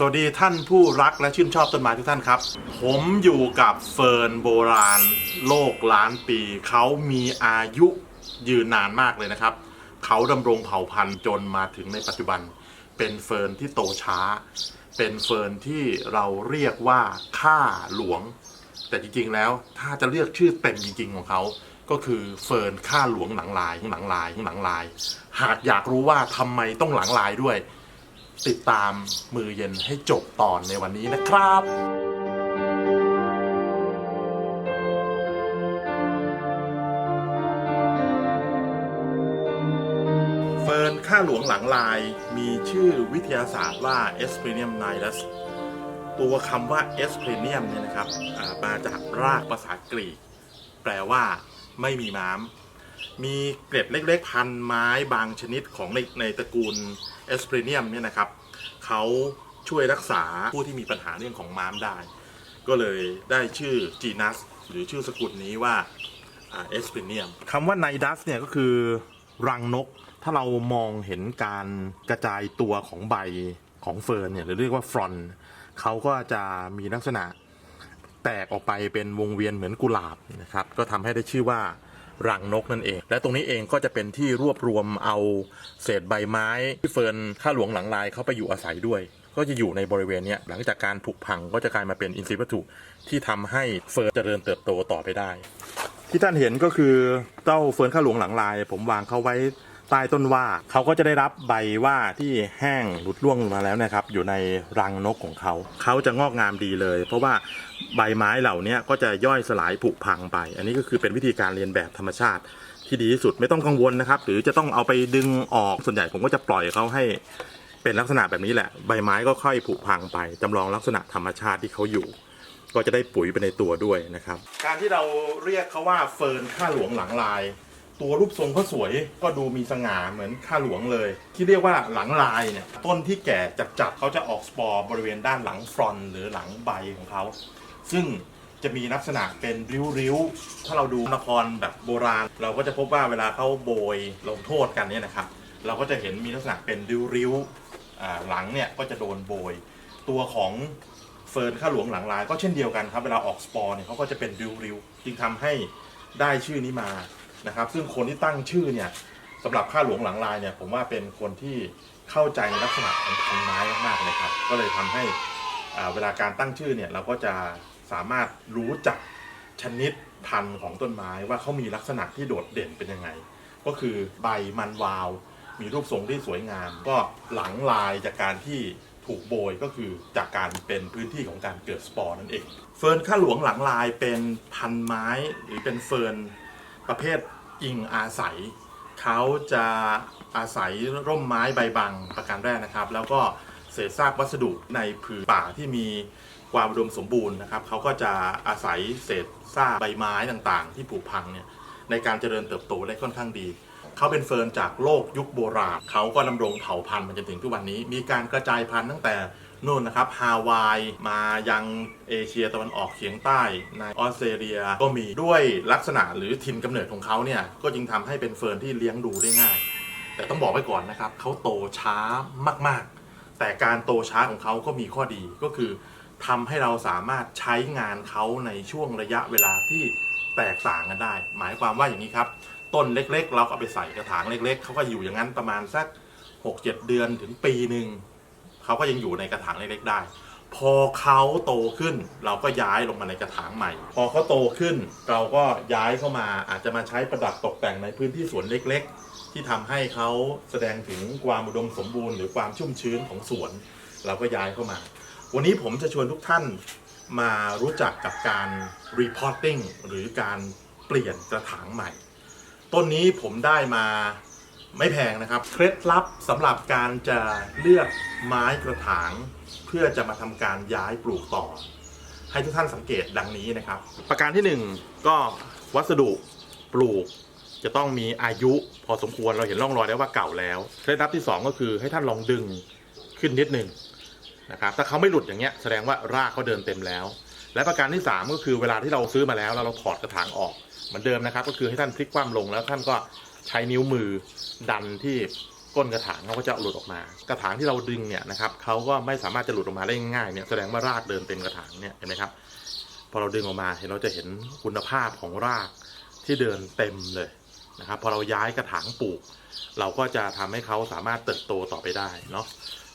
สวัสดีท่านผู้รักและชื่นชอบต้นไม้ทุกท่านครับ ผมอยู่กับเฟิร์นโบราณ โลกล้านปี เขามีอายุยืนนานมากเลยนะครับ เขาดำรงเผ่าพันธุ์จนมาถึงในปัจจุบัน เป็นเฟิร์นที่โตช้า เป็นเฟิร์นที่เราเรียกว่าข้าหลวง แต่จริงๆแล้วถ้าจะเรียกชื่อเต็มจริง ๆ ของเขา ก็คือเฟิร์นข้าหลวงหลังลายหลังลายหลังลาย หากอยากรู้ว่าทำไมต้องหลังลายด้วย ติดตามมือเย็นให้จบตอนในวันนี้นะครับเฟิร์นข้าหลวงหลังลายมีชื่อวิทยาศาสตร์ว่า e s p r e n i u m nidus ตัวคำว่า e s p r e n i u m เนี่ยนะครับมาจากรากภาษากรีก แปลว่าไม่มีม้าม มีเกล็ดเล็กๆ พันไม้บางชนิดของในในตระกูลเอสเพรเนียมเนี่ยนะครับเขาช่วยรักษาผู้ที่มีปัญหาเรื่องของม้ามได้ ก็เลยได้ชื่อจีนัสหรือชื่อสกุลนี้ว่าเอสเพรเนียมคำว่าไนดัสเนี่ยก็คือรังนก ถ้าเรามองเห็นการกระจายตัวของใบของเฟิร์นเนี่ยหรือเรียกว่าฟรอนเขาก็จะมีลักษณะแตกออกไปเป็นวงเวียนเหมือนกุหลาบนะครับก็ทำให้ได้ชื่อว่า รังนกนั่นเอง และตรงนี้เองก็จะเป็นที่รวบรวมเอาเศษใบไม้ที่เฟิร์นข้าหลวงหลังลายเข้าไปอยู่อาศัยด้วย ก็จะอยู่ในบริเวณนี้หลังจากการผุพังก็จะกลายมาเป็นอินทรีย์วัตถุที่ทำให้เฟิร์นเจริญเติบโตต่อไปได้ ที่ท่านเห็นก็คือเต้าเฟิร์นข้าหลวงหลังลาย ผมวางเขาไว้ ใต้ต้นว่าเขาก็จะได้รับใบว่าที่แห้งหลุดร่วงมาแล้วนะครับ อยู่ในรังนกของเขาเขาจะงอกงามดีเลย เพราะว่าใบไม้เหล่านี้ก็จะย่อยสลายผุพังไป อันนี้ก็คือเป็นวิธีการเรียนแบบธรรมชาติที่ดีที่สุดไม่ต้องกังวลนะครับ หรือจะต้องเอาไปดึงออกส่วนใหญ่ผมก็จะปล่อยเขาให้เป็นลักษณะแบบนี้แหละ ใบไม้ก็ค่อยผุพังไปจำลองลักษณะธรรมชาติที่เขาอยู่ ก็จะได้ปุ๋ยไปในตัวด้วยนะครับ การที่เราเรียกเขาว่าเฟิร์นข้าหลวงหลังลาย ตัวรูปทรงเขาสวยก็ดูมีสง่าเหมือนข้าหลวงเลย ที่เรียกว่าหลังลายเนี่ยต้นที่แก่จัดๆเขาจะออกสปอร์บริเวณด้านหลังฟรอนหรือหลังใบของเขา ซึ่งจะมีลักษณะเป็นริ้วๆ ถ้าเราดูละครแบบโบราณ เราก็จะพบว่าเวลาเขาโบยลงโทษกันเนี่ยนะครับ เราก็จะเห็นมีลักษณะเป็นริ้วๆหลังเนี่ยก็จะโดนโบย ตัวของเฟิร์นข้าหลวงหลังลาย ก็เช่นเดียวกันครับ เวลาออกสปอร์เนี่ยเขาก็จะเป็นริ้วๆ จึงทำให้ได้ชื่อนี้มา นะครับ ซึ่งคนที่ตั้งชื่อเนี่ยสำหรับข้าหลวงหลังลายเนี่ยผมว่าเป็นคนที่เข้าใจในลักษณะของพันไม้มากๆเลยครับ ก็เลยทำให้เวลาการตั้งชื่อเนี่ยเราก็จะสามารถรู้จักชนิดพันธุ์ของต้นไม้ว่าเขามีลักษณะที่โดดเด่นเป็นยังไง ก็คือใบมันวาว มีรูปทรงที่สวยงาม ก็หลังลายจากการที่ถูกโบยก็คือจากการเป็นพื้นที่ของการเกิดสปอร์นั่นเอง เฟิร์นข้าหลวงหลังลายเป็นพันไม้หรือเป็นเฟิร์น ประเภทอิงอาศัย เขาจะอาศัยร่มไม้ใบบังประการแรกนะครับ แล้วก็เศษซากวัสดุในผืนป่าที่มีความอุดมสมบูรณ์นะครับ เขาก็จะอาศัยเศษซากใบไม้ต่างๆ ที่ผุพังเนี่ยในการเจริญเติบโตได้ค่อนข้างดี เขาเป็นเฟิร์นจากโลกยุคโบราณ เขาก็ดำรงเผ่าพันธุ์มาจนถึงทุกวันนี้ มีการกระจายพันธุ์ตั้งแต่ นู่นนะครับฮาวายมายังเอเชียตะวันออกเฉียงใต้ในออสเตรเลียก็มีด้วยลักษณะหรือถิ่นกำเนิดของเขาเนี่ยก็จึงทำให้เป็นเฟิร์นที่เลี้ยงดูได้ง่าย แต่ต้องบอกไว้ก่อนนะครับเขาโตช้ามากๆ แต่การโตช้าของเขาก็มีข้อดีก็คือทำให้เราสามารถใช้งานเขาในช่วงระยะเวลาที่แตกต่างกันได้ หมายความว่าอย่างนี้ครับต้นเล็กๆ เราก็เอาไปใส่กระถางเล็ก ๆเขาก็อยู่อย่างนั้นประมาณสัก 6-7 เดือนถึงปีหนึ่ง เขาก็ยังอยู่ในกระถางเล็กๆได้ พอเขาโตขึ้น เราก็ย้ายลงมาในกระถางใหม่ พอเขาโตขึ้น เราก็ย้ายเข้ามาอาจจะมาใช้ประดับตกแต่งในพื้นที่สวนเล็ก ๆ ที่ทำให้เขาแสดงถึงความอุดมสมบูรณ์หรือความชุ่มชื้นของสวน เราก็ย้ายเข้ามา วันนี้ผมจะชวนทุกท่านมารู้จักกับการ reporting หรือการเปลี่ยนกระถางใหม่ ต้นนี้ผมได้มา ไม่แพงนะครับ เคล็ดลับสำหรับการจะเลือกไม้กระถาง เพื่อจะมาทำการย้ายปลูกต่อ ให้ทุกท่านสังเกตดังนี้นะครับ ประการที่หนึ่งก็วัสดุปลูกจะต้องมีอายุพอสมควรเราเห็นร่องรอยได้ว่าเก่าแล้วเคล็ดลับที่สองก็คือให้ท่านลองดึงขึ้นนิดหนึ่งนะครับถ้าเขาไม่หลุดอย่างเงี้ยแสดงว่ารากเขาเดินเต็มแล้ว และประการที่สามก็คือเวลาที่เราซื้อมาแล้วแล้วเราถอดกระถางออกเหมือนเดิมนะครับ ก็คือให้ท่านพลิกคว่ำลงแล้วท่านก็ ใช้นิ้วมือดันที่ก้นกระถางเขาก็จะหลุดออกมา กระถางที่เราดึงเนี่ยนะครับเขาก็ไม่สามารถจะหลุดออกมาได้ง่ายเนี่ยแสดงว่ารากเดินเต็มกระถางเนี่ยเห็นไหมครับ พอเราดึงออกมาเห็นเราจะเห็นคุณภาพของรากที่เดินเต็มเลยนะครับพอเราย้ายกระถางปลูก เราก็จะทำให้เขาสามารถเติบโตต่อไปได้เนาะ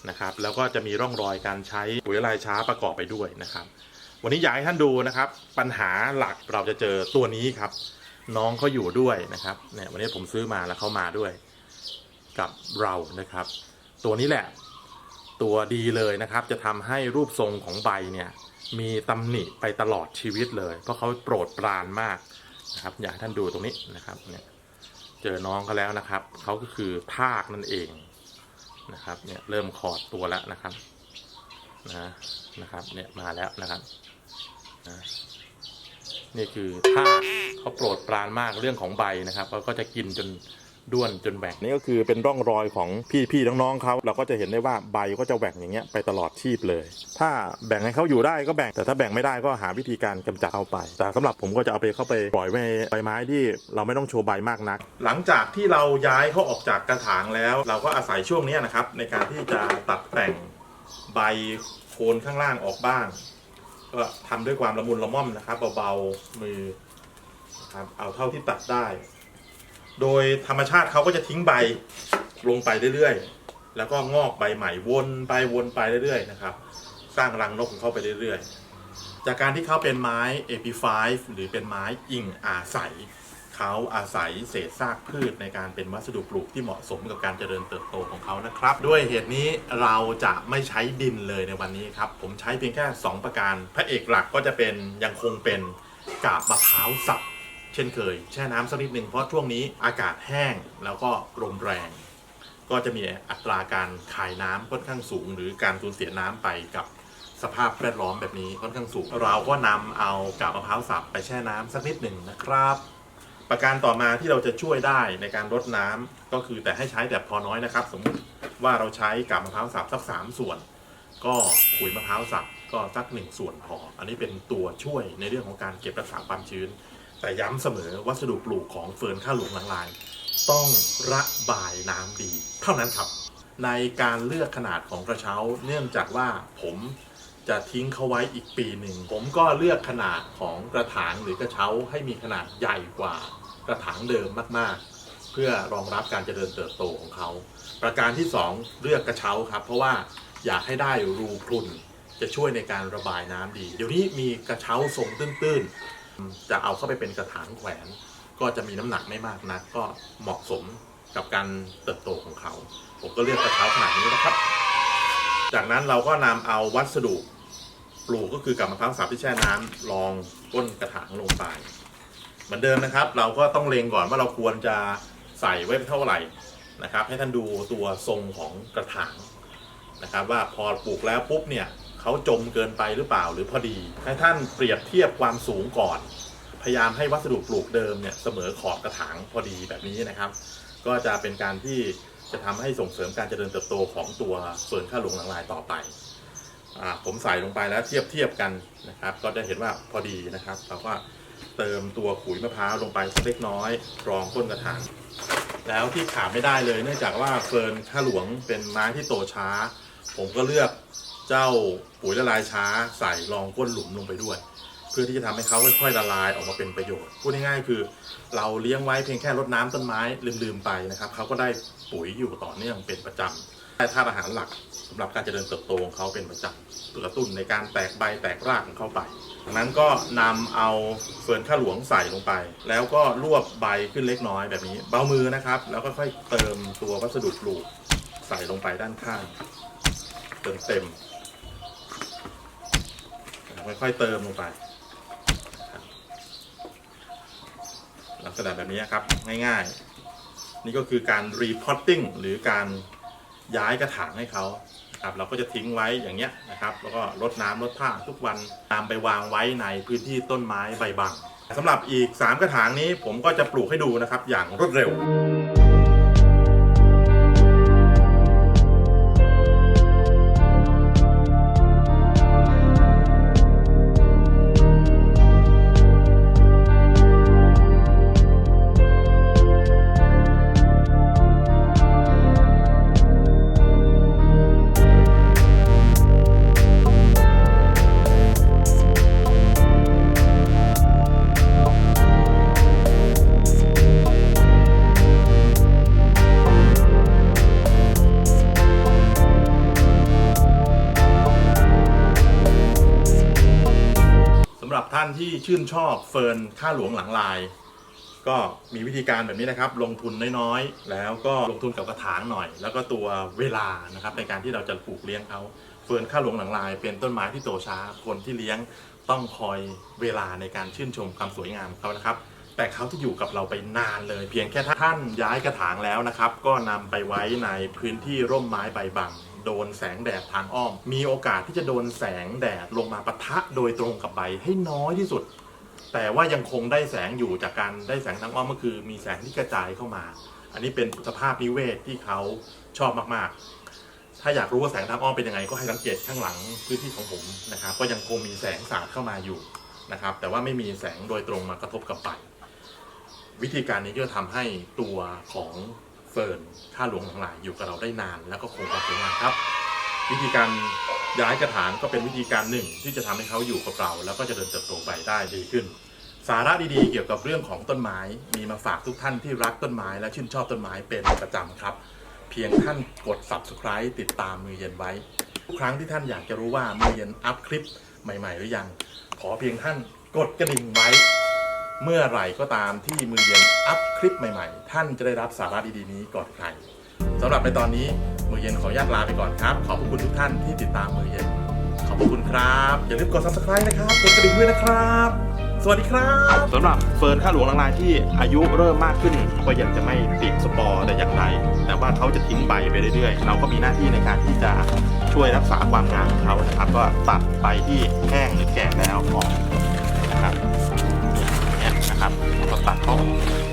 นะครับแล้วก็จะมีร่องรอยการใช้ปุ๋ยละลายช้าประกอบไปด้วยนะครับ วันนี้อยากให้ท่านดูนะครับ ปัญหาหลักเราจะเจอตัวนี้ครับ น้องเขาอยู่ด้วยนะครับเนี่ยวันนี้ผมซื้อมาแล้วเขามาด้วยกับเรานะครับ ตัวนี้แหละตัวดีเลยนะครับ จะทำให้รูปทรงของใบเนี่ยมีตำหนิไปตลอดชีวิตเลย เพราะเขาโปรดปรานมากนะครับอยากให้ท่านดูตรงนี้นะครับเนี่ยเจอน้องเขาแล้วนะครับเขาก็คือทากนั่นเองนะครับเนี่ยเริ่มขอดตัวแล้วนะครับนะนะครับเนี่ยมาแล้วนะครับนะ นี่คือทาเขาโปรดปรานมากเรื่องของใบนะครับเขาก็จะกินจนด้วนจนแหว่งนี่ก็คือเป็นร่องรอยของพี่ๆน้องๆเขาเราก็จะเห็นได้ว่าใบก็จะแหว่งอย่างเงี้ยไปตลอดชีพเลย ถ้าแบ่งให้เขาอยู่ได้ก็แบ่งแต่ถ้าแบ่งไม่ได้ก็หาวิธีการกำจัดเอาไป แต่สำหรับผมก็จะเอาไปเข้าไปปล่อยไว้ใบไม้ที่เราไม่ต้องโชว์ใบมากนัก หลังจากที่เราย้ายเขาออกจากกระถางแล้ว เราก็อาศัยช่วงนี้นะครับในการที่จะตัดแต่งใบโคนข้างล่างออกบ้าง ก็ทำด้วยความละมุนละม่อมนะครับเบาๆมือนะครับเอาเท่าที่ตัดได้ โดยธรรมชาติเขาก็จะทิ้งใบลงไปเรื่อยๆ แล้วก็งอกใบใหม่วนไปวนไปเรื่อยๆนะครับ สร้างรังนกของเขาไปเรื่อยๆ จากการที่เขาเป็นไม้ AP5 หรือเป็นไม้อิ่งอาศัย เขาอาศัยเศษซากพืชในการเป็นวัสดุปลูกที่เหมาะสมกับการเจริญเติบโตของเขานะครับ ด้วยเหตุนี้เราจะไม่ใช้ดินเลยในวันนี้ครับ ผมใช้เพียงแค่ 2 ประการ พระเอกหลักก็จะเป็นยังคงเป็นกาบมะพร้าวสับเช่นเคย แช่น้ำสักนิดหนึ่งเพราะช่วงนี้อากาศแห้งแล้วก็ลมแรง ก็จะมีอัตราการคายน้ำค่อนข้างสูง หรือการสูญเสียน้ำไปกับสภาพแวดล้อมแบบนี้ค่อนข้างสูง เราก็นำเอากาบมะพร้าวสับไปแช่น้ำสักนิดหนึ่งนะครับ ประการต่อมาที่เราจะช่วยได้ในการรดน้ำก็คือแต่ให้ใช้แต่พอน้อยนะครับ สมมุติว่าเราใช้กาบมะพร้าวสับสักสามส่วน ก็ขุยมะพร้าวสับก็สักหนึ่งส่วนพอ อันนี้เป็นตัวช่วยในเรื่องของการเก็บรักษาความชื้น แต่ย้ำเสมอวัสดุปลูกของเฟิร์นข้าวหลวงหลังลาย ต้องระบายน้ำดี เท่านั้นครับ ในการเลือกขนาดของกระเช้า เนื่องจากว่าผม จะทิ้งเขาไว้อีกปีหนึ่ง ผมก็เลือกขนาดของกระถางหรือกระเช้าให้มีขนาดใหญ่กว่ากระถางเดิมมากๆ เพื่อรองรับการเจริญเติบโตของเขา ประการที่สองเลือกกระเช้าครับ เพราะว่าอยากให้ได้รูพรุนจะช่วยในการระบายน้ำดี เดี๋ยวนี้มีกระเช้าทรงตื้นๆ จะเอาเข้าไปเป็นกระถางแขวน ก็จะมีน้ำหนักไม่มากนัก ก็เหมาะสมกับการเติบโตของเขา ผมก็เลือกกระเช้าขนาดนี้นะครับ จากนั้นเราก็นำเอาวัสดุปลูกก็คือกับมะพร้าวสับที่แช่น้ำรองก้นกระถางลงไป เหมือนเดิมนะครับ เราก็ต้องเลงก่อนว่าเราควรจะใส่ไว้เท่าไหร่นะครับ ให้ท่านดูตัวทรงของกระถางนะครับ ว่าพอปลูกแล้วปุ๊บเนี่ยเขาจมเกินไปหรือเปล่าหรือพอดี ให้ท่านเปรียบเทียบความสูงก่อน พยายามให้วัสดุปลูกเดิมเนี่ยเสมอขอบกระถางพอดีแบบนี้นะครับ ก็จะเป็นการที่ จะทำให้ส่งเสริมการเจริญเติบโตของตัวเฟิร์นข้าวหลวงหลังลายต่อไปผมใส่ลงไปแล้วเทียบเทียบกันนะครับ ก็จะเห็นว่าพอดีนะครับเราก็เติมตัวขุยมะพร้าวลงไปเล็กน้อยรองก้นกระถางแล้วที่ขาดไม่ได้เลยเนื่องจากว่าเฟิร์นข้าหลวงเป็นไม้ที่โตช้า ผมก็เลือกเจ้าปุ๋ยละลายช้าใส่รองก้นหลุมลงไปด้วย เพื่อที่จะทำให้เขาค่อยๆละลายออกมาเป็นประโยชน์พูดง่ายๆคือ เราเลี้ยงไว้เพียงแค่รดน้ำต้นไม้ลืมๆไปนะครับเขาก็ได้ปุ๋ยอยู่ต่อเนื่องเป็นประจำได้ธาตุอาหารหลักสำหรับการเจริญเติบโตของเขาเป็นประจำกระตุ้นในการแตกใบแตกรากของเขาไปดังนั้นก็นำเอาเฟิร์นข้าหลวงใส่ลงไป แล้วก็รวบใบขึ้นเล็กน้อยแบบนี้ เบามือนะครับ แล้วก็ค่อยเติมตัววัสดุปลูกใส่ลงไปด้านข้างเติมเต็มค่อยๆเติมลงไป ลักษณะแบบนี้ครับ ง่ายๆ นี่ก็คือการรีพอตติ้งหรือการย้ายกระถางให้เขาครับเราก็จะทิ้งไว้อย่างเงี้ยนะครับแล้วก็รดน้ำลดผ้าทุกวันตามไปวางไว้ในพื้นที่ต้นไม้ใบบังสำหรับอีก 3 กระถางนี้ผมก็จะปลูกให้ดูนะครับอย่างรวดเร็วานที่ชื่นชอบเฟิร์นค่าหลวงหลังลาย ก็มีวิธีการแบบนี้นะครับ ลงทุนน้อยๆ แล้วก็ลงทุนกับกระถางหน่อย แล้วก็ตัวเวลานะครับในการที่เราจะปลูกเลี้ยงเขาเฟิร์นข้าหลวงหลังลาย เป็นต้นไม้ที่โตช้าคนที่เลี้ยงต้องคอยเวลาในการชื่นชมความสวยงามเขานะครับ แต่เขาจะอยู่กับเราไปนานเลย เพียงแค่ท่านย้ายกระถางแล้วนะครับ ก็นำไปไว้ในพื้นที่ร่มไม้ใบบัง โดนแสงแดดทางอ้อม มีโอกาสที่จะโดนแสงแดดลงมาปะทะโดยตรงกับใบให้น้อยที่สุด แต่ว่ายังคงได้แสงอยู่จากการได้แสงทางอ้อมก็คือ มีแสงที่กระจายเข้ามา อันนี้เป็นสภาพนิเวศที่เขาชอบมากๆ ถ้าอยากรู้ว่าแสงทางอ้อมเป็นยังไงก็ให้สังเกตข้างหลังพื้นที่ของผมนะครับ ก็ยังคงมีแสงสาดเข้ามาอยู่นะครับ แต่ว่าไม่มีแสงโดยตรงมากระทบกับใบวิธีการนี้จะทำให้ตัวของ เฟิร์นข้าหลวงทั้งหลายอยู่กับเราได้นาน แล้วก็คงความสวยงามครับ วิธีการย้ายกระถางก็เป็นวิธีการหนึ่งที่จะทำให้เขาอยู่กับเรา แล้วก็จะเดินเติบโตไปได้ดีขึ้น สาระดีๆ เกี่ยวกับเรื่องของต้นไม้ มีมาฝากทุกท่านที่รักต้นไม้และชื่นชอบต้นไม้เป็นประจำครับ เพียงท่านกด subscribe ติดตามมือเย็นไว้ทุกครั้งที่ท่านอยากจะรู้ว่ามือเย็นอัพคลิปใหม่ๆ หรือยัง ขอเพียงท่านกดกระดิ่งไว้ เมื่อไหร่ก็ตามที่มือเย็นอัพคลิปใหม่ๆ ท่านจะได้รับสาระดีๆนี้ก่อนใครสำหรับในตอนนี้มือเย็นขออนุญาตลาไปก่อนครับ ขอบคุณทุกท่านที่ติดตามมือเย็น ขอบคุณครับ อย่าลืมกด subscribe นะครับกดกระดิ่งด้วยนะครับ สวัสดีครับสำหรับเฟิร์นข้าหลวงลางลายที่อายุเริ่มมากขึ้น ก็ยังจะไม่ติดสปอร์แต่อย่างใดแต่ว่าเขาจะทิ้งใบไปเรื่อยๆ เราก็มีหน้าที่ในการที่จะช่วยรักษาความงามของเขานะครับก็ตัดใบที่แห้งหรือแก่แล้วออก รับอย่าตัดเขาอ